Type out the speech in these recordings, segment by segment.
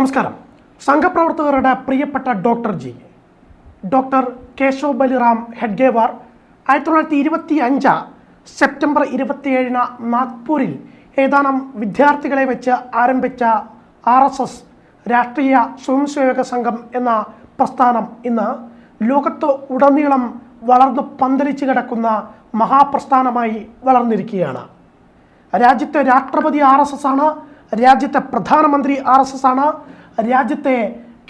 നമസ്കാരം. സംഘപ്രവർത്തകരുടെ പ്രിയപ്പെട്ട ഡോക്ടർ ജി. ഡോക്ടർ കേശവ് ബലിറാം ഹെഡ്ഗേവാർ ആയിരത്തി തൊള്ളായിരത്തി ഇരുപത്തി അഞ്ച് സെപ്റ്റംബർ ഇരുപത്തിയേഴിന് നാഗ്പൂരിൽ ഏതാനും വിദ്യാർത്ഥികളെ വെച്ച് ആരംഭിച്ച ആർ എസ് എസ് രാഷ്ട്രീയ സ്വയംസേവക സംഘം എന്ന പ്രസ്ഥാനം ഇന്ന് ലോകത്ത് ഉടനീളം വളർന്നു പന്തലിച്ച് കിടക്കുന്ന മഹാപ്രസ്ഥാനമായി വളർന്നിരിക്കുകയാണ്. രാജ്യത്തെ രാഷ്ട്രപതി ആർ എസ് എസ് ആണ് രാജ്യത്തെ പ്രധാനമന്ത്രി ആർ എസ് എസ് ആണ്. രാജ്യത്തെ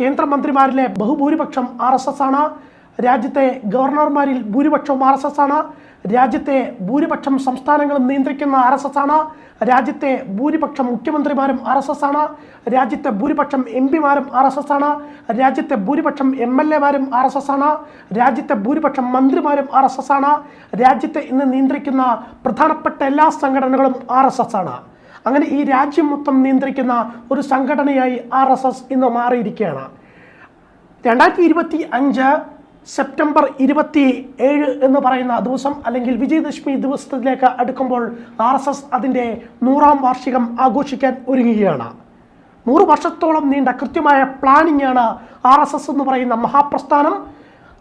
കേന്ദ്രമന്ത്രിമാരിലെ ബഹുഭൂരിപക്ഷം ആർ എസ് എസ് ആണ്. രാജ്യത്തെ ഗവർണർമാരിൽ ഭൂരിപക്ഷവും ആർ എസ് എസ് ആണ്. രാജ്യത്തെ ഭൂരിപക്ഷം സംസ്ഥാനങ്ങളും നിയന്ത്രിക്കുന്ന ആർ എസ് എസ് ആണ്. രാജ്യത്തെ ഭൂരിപക്ഷം മുഖ്യമന്ത്രിമാരും ആർ എസ് എസ് ആണ്. രാജ്യത്തെ ഭൂരിപക്ഷം എം പിമാരും ആർ എസ് എസ് ആണ്. രാജ്യത്തെ ഭൂരിപക്ഷം എം എൽ എമാരും ആർ എസ് എസ് ആണ്. രാജ്യത്തെ ഭൂരിപക്ഷം മന്ത്രിമാരും ആർ എസ് എസ് ആണ്. രാജ്യത്തെ ഇന്ന് നിയന്ത്രിക്കുന്ന പ്രധാനപ്പെട്ട എല്ലാ സംഘടനകളും ആർ എസ് എസ് ആണ്. അങ്ങനെ ഈ രാജ്യം മൊത്തം നിയന്ത്രിക്കുന്ന ഒരു സംഘടനയായി ആർ എസ് എസ് ഇന്ന് മാറിയിരിക്കുകയാണ്. രണ്ടായിരത്തി ഇരുപത്തി അഞ്ച് സെപ്റ്റംബർ ഇരുപത്തി ഏഴ് എന്ന് പറയുന്ന ദിവസം അല്ലെങ്കിൽ വിജയദശമി ദിവസത്തിലേക്ക് അടുക്കുമ്പോൾ ആർ എസ് എസ് അതിന്റെ നൂറാം വാർഷികം ആഘോഷിക്കാൻ ഒരുങ്ങുകയാണ്. നൂറ് വർഷത്തോളം നീണ്ട കൃത്യമായ പ്ലാനിംഗ് ആണ് ആർ എസ് എസ് എന്ന് പറയുന്ന മഹാപ്രസ്ഥാനം.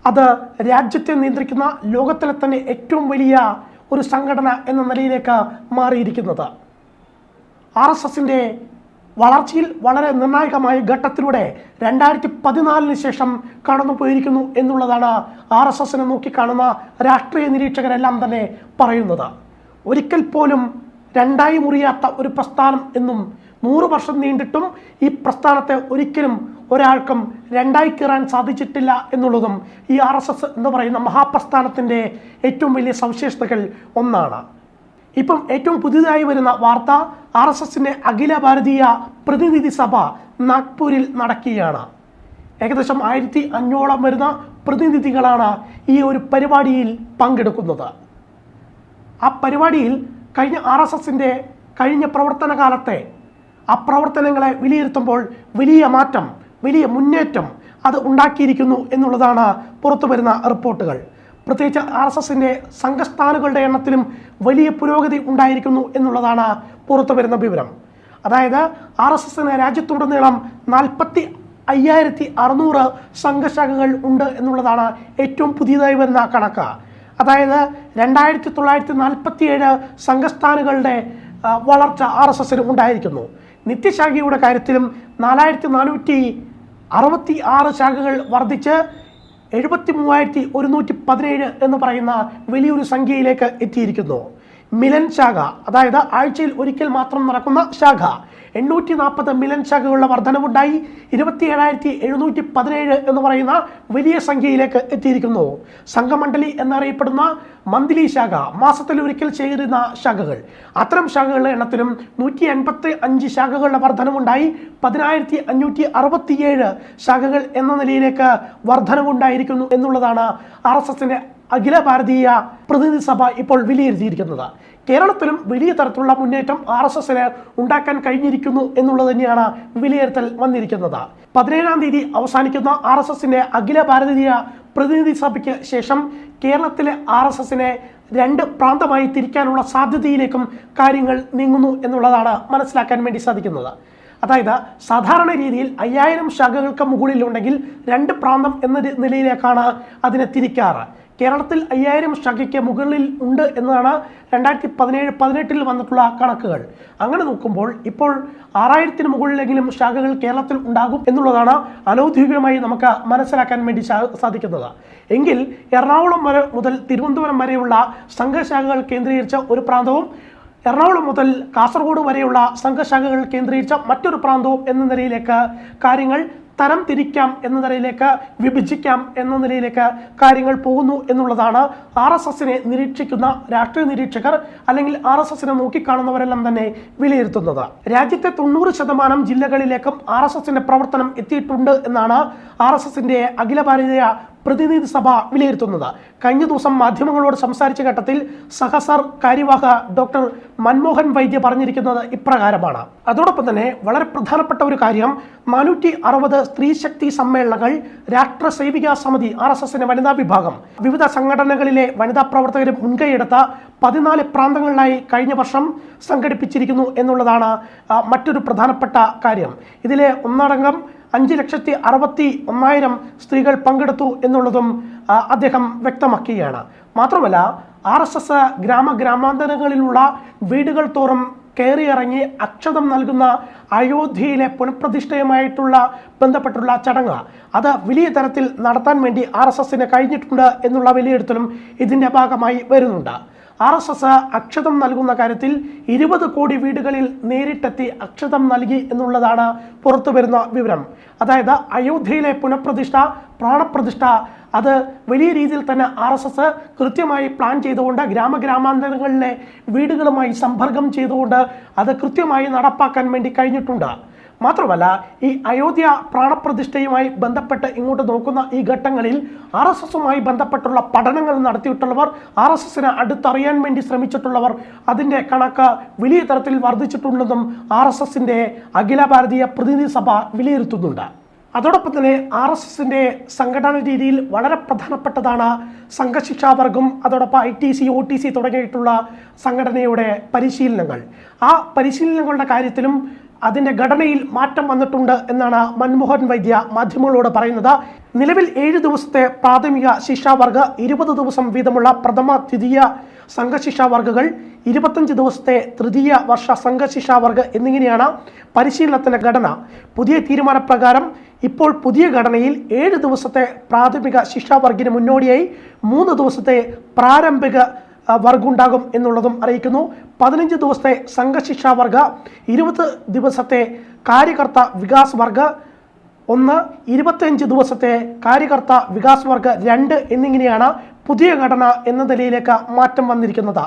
അത് രാജ്യത്തെ നിയന്ത്രിക്കുന്ന ലോകത്തിലെ തന്നെ ഏറ്റവും വലിയ ഒരു സംഘടന എന്ന നിലയിലേക്ക് മാറിയിരിക്കുന്നത്. ആർ എസ് എസിന്റെ വളർച്ചയിൽ വളരെ നിർണായകമായ ഘട്ടത്തിലൂടെ രണ്ടായിരത്തി പതിനാലിന് ശേഷം കടന്നു പോയിരിക്കുന്നു എന്നുള്ളതാണ് ആർ എസ് എസിനെ നോക്കിക്കാണുന്ന രാഷ്ട്രീയ നിരീക്ഷകരെല്ലാം തന്നെ പറയുന്നത്. ഒരിക്കൽ പോലും രണ്ടായി മുറിയാത്ത ഒരു പ്രസ്ഥാനം എന്നും നൂറ് വർഷം നീണ്ടിട്ടും ഈ പ്രസ്ഥാനത്തെ ഒരിക്കലും ഒരാൾക്കും രണ്ടായി കീറാൻ സാധിച്ചിട്ടില്ല എന്നുള്ളതും ഈ ആർ എസ് എസ് എന്ന് പറയുന്ന മഹാപ്രസ്ഥാനത്തിന്റെ ഏറ്റവും വലിയ സവിശേഷതകൾ ഒന്നാണ്. ഇപ്പം ഏറ്റവും പുതിയതായി വരുന്ന വാർത്ത ആർ എസ് എസിന്റെ അഖില ഭാരതീയ പ്രതിനിധി സഭ നാഗ്പൂരിൽ നടക്കുകയാണ്. ഏകദേശം ആയിരത്തി അഞ്ഞൂറോളം വരുന്ന പ്രതിനിധികളാണ് ഈ ഒരു പരിപാടിയിൽ പങ്കെടുക്കുന്നത്. ആ പരിപാടിയിൽ കഴിഞ്ഞ ആർ എസ് എസിന്റെ കഴിഞ്ഞ പ്രവർത്തന കാലത്തെ ആ പ്രവർത്തനങ്ങളെ വിലയിരുത്തുമ്പോൾ വലിയ മാറ്റം വലിയ മുന്നേറ്റം അത് ഉണ്ടാക്കിയിരിക്കുന്നു എന്നുള്ളതാണ് പുറത്തു വരുന്ന റിപ്പോർട്ടുകൾ. പ്രത്യേകിച്ച് ആർ എസ് എസിന്റെ സംഘസ്ഥാനുകളുടെ എണ്ണത്തിലും വലിയ പുരോഗതി ഉണ്ടായിരിക്കുന്നു എന്നുള്ളതാണ് പുറത്തു വരുന്ന വിവരം. അതായത് ആർ എസ് എസിന് രാജ്യത്തുടനീളം നാൽപ്പത്തി അയ്യായിരത്തി അറുന്നൂറ് സംഘശാഖകൾ ഉണ്ട് എന്നുള്ളതാണ് ഏറ്റവും പുതിയതായി വരുന്ന കണക്ക്. അതായത് രണ്ടായിരത്തി തൊള്ളായിരത്തി നാൽപ്പത്തി ഏഴ് സംഘസ്ഥാനുകളുടെ വളർച്ച ആർ എസ് എസിന് ഉണ്ടായിരിക്കുന്നു. നിത്യശാഖയുടെ കാര്യത്തിലും നാലായിരത്തി നാനൂറ്റി അറുപത്തി ആറ് ശാഖകൾ വർദ്ധിച്ച് എഴുപത്തി മൂവായിരത്തി ഒരുന്നൂറ്റി പതിനേഴ് എന്ന് പറയുന്ന വലിയൊരു സംഖ്യയിലേക്ക് എത്തിയിരിക്കുന്നു. മിലൻ ശാഖ. അതായത് ആഴ്ചയിൽ ഒരിക്കൽ മാത്രം നടക്കുന്ന ശാഖ. എണ്ണൂറ്റി നാൽപ്പത് മിലൻ ശാഖകളുടെ വർധനവുണ്ടായി. ഇരുപത്തി ഏഴായിരത്തി എഴുന്നൂറ്റി പതിനേഴ് എന്ന് പറയുന്ന വലിയ സംഖ്യയിലേക്ക് എത്തിയിരിക്കുന്നു. സംഘമണ്ഡലി എന്നറിയപ്പെടുന്ന മന്ത്ലി ശാഖ മാസത്തിൽ ഒരിക്കൽ ചേരുന്ന ശാഖകൾ. അത്തരം ശാഖകളുടെ എണ്ണത്തിലും നൂറ്റി എൺപത്തി അഞ്ച് ശാഖകളുടെ വർധനവുണ്ടായി. പതിനായിരത്തി അഞ്ഞൂറ്റി അറുപത്തിയേഴ് ശാഖകൾ എന്ന നിലയിലേക്ക് വർധനവുണ്ടായിരിക്കുന്നു എന്നുള്ളതാണ് ആർ എസ് എസിന്റെ അഖില ഭാരതീയ പ്രതിനിധി സഭ ഇപ്പോൾ വിലയിരുത്തിയിരിക്കുന്നത്. കേരളത്തിലും വലിയ തരത്തിലുള്ള മുന്നേറ്റം ആർ എസ് എസിന് ഉണ്ടാക്കാൻ കഴിഞ്ഞിരിക്കുന്നു എന്നുള്ളത് തന്നെയാണ് വിലയിരുത്തൽ വന്നിരിക്കുന്നത്. പതിനേഴാം തീയതി അവസാനിക്കുന്ന ആർ എസ് എസിന്റെ അഖില ഭാരതീയ പ്രതിനിധി സഭയ്ക്ക് ശേഷം കേരളത്തിലെ ആർ എസ് എസിനെ രണ്ട് പ്രാന്തമായി തിരിക്കാനുള്ള സാധ്യതയിലേക്കും കാര്യങ്ങൾ നീങ്ങുന്നു എന്നുള്ളതാണ് മനസ്സിലാക്കാൻ വേണ്ടി സാധിക്കുന്നത്. അതായത് സാധാരണ രീതിയിൽ അയ്യായിരം ശാഖകൾക്ക് മുകളിലുണ്ടെങ്കിൽ രണ്ട് പ്രാന്തം എന്ന നിലയിലേക്കാണ് അതിനെ തിരിക്കാറ്. കേരളത്തിൽ അയ്യായിരം ശാഖയ്ക്ക് മുകളിൽ ഉണ്ട് എന്നതാണ് രണ്ടായിരത്തി പതിനേഴ് പതിനെട്ടിൽ വന്നിട്ടുള്ള കണക്കുകൾ. അങ്ങനെ നോക്കുമ്പോൾ ഇപ്പോൾ ആറായിരത്തിന് മുകളിലെങ്കിലും ശാഖകൾ കേരളത്തിൽ ഉണ്ടാകും എന്നുള്ളതാണ് അനൗദ്യോഗികമായി നമുക്ക് മനസ്സിലാക്കാൻ വേണ്ടി സാധിക്കുന്നത്. എങ്കിൽ എറണാകുളം വരെ മുതൽ തിരുവനന്തപുരം വരെയുള്ള സംഘശാഖകൾ കേന്ദ്രീകരിച്ച ഒരു പ്രാന്തവും എറണാകുളം മുതൽ കാസർഗോഡ് വരെയുള്ള സംഘശാഖകൾ കേന്ദ്രീകരിച്ച മറ്റൊരു പ്രാന്തവും എന്ന നിലയിലേക്ക് കാര്യങ്ങൾ തരം തിരിക്കാം എന്ന നിലയിലേക്ക് വിഭജിക്കാം എന്ന നിലയിലേക്ക് കാര്യങ്ങൾ പോകുന്നു എന്നുള്ളതാണ് ആർ എസ് എസിനെ നിരീക്ഷിക്കുന്ന രാഷ്ട്രീയ നിരീക്ഷകർ അല്ലെങ്കിൽ ആർ എസ് എസിനെ നോക്കിക്കാണുന്നവരെല്ലാം തന്നെ വിലയിരുത്തുന്നത്. രാജ്യത്തെ തൊണ്ണൂറ് ശതമാനം ജില്ലകളിലേക്കും ആർ എസ് എസിന്റെ പ്രവർത്തനം എത്തിയിട്ടുണ്ട് എന്നാണ് ആർ എസ് എസിന്റെ അഖില ഭാരതീയ പ്രതിനിധി സഭ വിലയിരുത്തുന്നത്. കഴിഞ്ഞ ദിവസം മാധ്യമങ്ങളോട് സംസാരിച്ച ഘട്ടത്തിൽ സഹസർ കാര്യവാഹ ഡോക്ടർ മൻമോഹൻ വൈദ്യ പറഞ്ഞിരിക്കുന്നത് ഇപ്രകാരമാണ്. അതോടൊപ്പം തന്നെ വളരെ പ്രധാനപ്പെട്ട ഒരു കാര്യം നാനൂറ്റി അറുപത് സ്ത്രീശക്തി സമ്മേളനങ്ങൾ രാഷ്ട്ര സേവികാ സമിതി ആർ എസ് എസിന്റെ വനിതാ വിഭാഗം. വിവിധ സംഘടനകളിലെ വനിതാ പ്രവർത്തകരും മുൻകൈയെടുത്ത പതിനാല് പ്രാന്തങ്ങളിലായി കഴിഞ്ഞ വർഷം സംഘടിപ്പിച്ചിരിക്കുന്നു എന്നുള്ളതാണ് മറ്റൊരു പ്രധാനപ്പെട്ട കാര്യം. ഇതിലെ ഒന്നടങ്കം അഞ്ച് ലക്ഷത്തി അറുപത്തി ഒന്നായിരം സ്ത്രീകൾ പങ്കെടുത്തു എന്നുള്ളതും അദ്ദേഹം വ്യക്തമാക്കുകയാണ് മാത്രമല്ല ആർ എസ് എസ് ഗ്രാമ ഗ്രാമാന്തരങ്ങളിലുള്ള വീടുകൾ തോറും കയറിയിറങ്ങി അക്ഷതം നൽകുന്ന അയോധ്യയിലെ പുനഃപ്രതിഷ്ഠയുമായിട്ടുള്ള ബന്ധപ്പെട്ടുള്ള ചടങ്ങ്. അത് വലിയ തരത്തിൽ നടത്താൻ വേണ്ടി ആർ എസ് എസിന് കഴിഞ്ഞിട്ടുണ്ട് എന്നുള്ള വിലയിരുത്തലും ഇതിന്റെ ഭാഗമായി വരുന്നുണ്ട്. ആർ എസ് എസ് അക്ഷതം നൽകുന്ന കാര്യത്തിൽ ഇരുപത് കോടി വീടുകളിൽ നേരിട്ടെത്തി അക്ഷതം നൽകി എന്നുള്ളതാണ് പുറത്തു വരുന്ന വിവരം. അതായത് അയോധ്യയിലെ പുനഃപ്രതിഷ്ഠ പ്രാണപ്രതിഷ്ഠ അത് വലിയ രീതിയിൽ തന്നെ ആർ എസ് എസ് കൃത്യമായി പ്ലാൻ ചെയ്തുകൊണ്ട് ഗ്രാമഗ്രാമാന്തരങ്ങളിലെ വീടുകളുമായി സമ്പർക്കം ചെയ്തുകൊണ്ട് അത് കൃത്യമായി നടപ്പാക്കാൻ വേണ്ടി കഴിഞ്ഞിട്ടുണ്ട്. മാത്രമല്ല ഈ അയോധ്യ പ്രാണപ്രതിഷ്ഠയുമായി ബന്ധപ്പെട്ട് ഇങ്ങോട്ട് നോക്കുന്ന ഈ ഘട്ടങ്ങളിൽ ആർ എസ് എസുമായി ബന്ധപ്പെട്ടുള്ള പഠനങ്ങൾ നടത്തിയിട്ടുള്ളവർ ആർ എസ് എസിനെ അടുത്തറിയാൻ വേണ്ടി ശ്രമിച്ചിട്ടുള്ളവർ അതിന്റെ കണക്ക് വലിയ തരത്തിൽ വർദ്ധിച്ചിട്ടുണ്ടെന്നും ആർ എസ് എസിന്റെ അഖില ഭാരതീയ പ്രതിനിധി സഭ വിലയിരുത്തുന്നുണ്ട്. അതോടൊപ്പം തന്നെ ആർ എസ് എസിന്റെ സംഘടന രീതിയിൽ വളരെ പ്രധാനപ്പെട്ടതാണ് സംഘശിക്ഷാവർഗം അതോടൊപ്പം I T C O T C തുടങ്ങിയിട്ടുള്ള സംഘടനയുടെ പരിശീലനങ്ങൾ. ആ പരിശീലനങ്ങളുടെ കാര്യത്തിലും അതിന്റെ ഘടനയിൽ മാറ്റം വന്നിട്ടുണ്ട് എന്നാണ് മൻമോഹൻ വൈദ്യ മാധ്യമങ്ങളോട് പറയുന്നത്. നിലവിൽ ഏഴ് ദിവസത്തെ പ്രാഥമിക ശിക്ഷാവർഗ ഇരുപത് ദിവസം വീതമുള്ള പ്രഥമ ദ്വിതീയ സംഘശിക്ഷാവർഗകൾ ഇരുപത്തഞ്ച് ദിവസത്തെ തൃതീയ വർഷ സംഘശിക്ഷാവർഗ എന്നിങ്ങനെയാണ് പരിശീലനത്തിന്റെ ഘടന. പുതിയ തീരുമാനപ്രകാരം ഇപ്പോൾ പുതിയ ഘടനയിൽ ഏഴ് ദിവസത്തെ പ്രാഥമിക ശിക്ഷാവർഗിന് മുന്നോടിയായി മൂന്ന് ദിവസത്തെ പ്രാരംഭിക വർഗുണ്ടാകും എന്നുള്ളതും അറിയിക്കുന്നു. പതിനഞ്ച് ദിവസത്തെ സംഘശിക്ഷാ വർഗ ഇരുപത് ദിവസത്തെ കാര്യകർത്ത വികാസ് വർഗ ഒന്ന് ഇരുപത്തിയഞ്ച് ദിവസത്തെ കാര്യകർത്ത വികാസ് വർഗ രണ്ട് എന്നിങ്ങനെയാണ് പുതിയ ഘടന എന്ന നിലയിലേക്ക് മാറ്റം വന്നിരിക്കുന്നത്.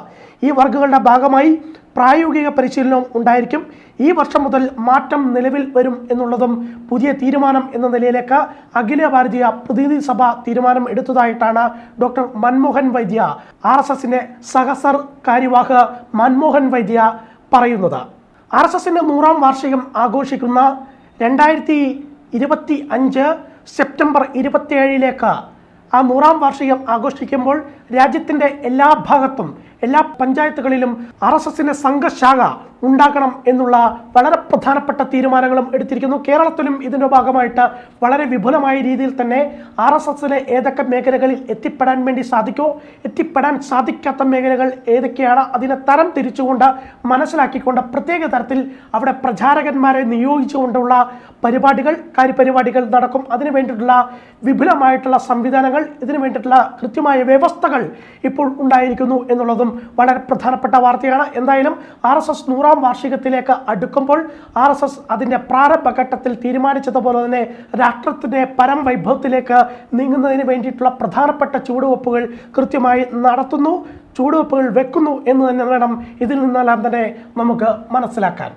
ഈ വർഗുകളുടെ ഭാഗമായി പ്രായോഗിക പരിശീലനവും ഉണ്ടായിരിക്കും. ഈ വർഷം മുതൽ മാറ്റം നിലവിൽ വരും എന്നുള്ളതും പുതിയ തീരുമാനം എന്ന നിലയിലേക്ക് അഖില ഭാരതീയ പ്രതിനിധി സഭ തീരുമാനം എടുത്തതായിട്ടാണ് ഡോക്ടർ മൻമോഹൻ വൈദ്യ ആർ എസ് എസിന്റെ സഹസർ കാര്യവാഹ് മൻമോഹൻ വൈദ്യ പറയുന്നത്. ആർ എസ് എസിന്റെ നൂറാം വാർഷികം ആഘോഷിക്കുന്ന രണ്ടായിരത്തി ഇരുപത്തി അഞ്ച് സെപ്റ്റംബർ ഇരുപത്തിയേഴിലേക്ക് ആ നൂറാം വാർഷികം ആഘോഷിക്കുമ്പോൾ രാജ്യത്തിന്റെ എല്ലാ ഭാഗത്തും എല്ലാ പഞ്ചായത്തുകളിലും ആർ എസ് എസിന് സംഘശാഖ ഉണ്ടാക്കണം എന്നുള്ള വളരെ പ്രധാനപ്പെട്ട തീരുമാനങ്ങളും എടുത്തിരിക്കുന്നു. കേരളത്തിലും ഇതിന്റെ ഭാഗമായിട്ട് വളരെ വിപുലമായ രീതിയിൽ തന്നെ ആർ എസ് എസിലെ ഏതൊക്കെ മേഖലകളിൽ എത്തിപ്പെടാൻ വേണ്ടി സാധിക്കുമോ എത്തിപ്പെടാൻ സാധിക്കാത്ത മേഖലകൾ ഏതൊക്കെയാണ് അതിനെ തരം തിരിച്ചുകൊണ്ട് മനസ്സിലാക്കിക്കൊണ്ട് പ്രത്യേക തരത്തിൽ അവിടെ പ്രചാരകന്മാരെ നിയോഗിച്ചുകൊണ്ടുള്ള പരിപാടികൾ കാര്യപരിപാടികൾ നടക്കും. അതിനു വേണ്ടിയിട്ടുള്ള വിപുലമായിട്ടുള്ള സംവിധാനങ്ങൾ ഇതിനു വേണ്ടിയിട്ടുള്ള കൃത്യമായ വ്യവസ്ഥകൾ ഇപ്പോൾ ഉണ്ടായിരിക്കുന്നു എന്നുള്ളതും വളരെ പ്രധാനപ്പെട്ട വാർത്തയാണ്. എന്തായാലും ആർ എസ് എസ് നൂറാം വാർഷികത്തിലേക്ക് അടുക്കുമ്പോൾ ആർ എസ് എസ് അതിന്റെ പ്രാരംഭഘട്ടത്തിൽ തീരുമാനിച്ചതുപോലെ തന്നെ രാഷ്ട്രത്തിന്റെ പരം വൈഭവത്തിലേക്ക് നീങ്ങുന്നതിന് വേണ്ടിയിട്ടുള്ള പ്രധാനപ്പെട്ട ചുവടുവെപ്പുകൾ കൃത്യമായി നടത്തുന്നു ചുവടുവെപ്പുകൾ വെക്കുന്നു എന്ന് തന്നെ വേണം ഇതിൽ നിന്നെല്ലാം തന്നെ നമുക്ക് മനസ്സിലാക്കാൻ.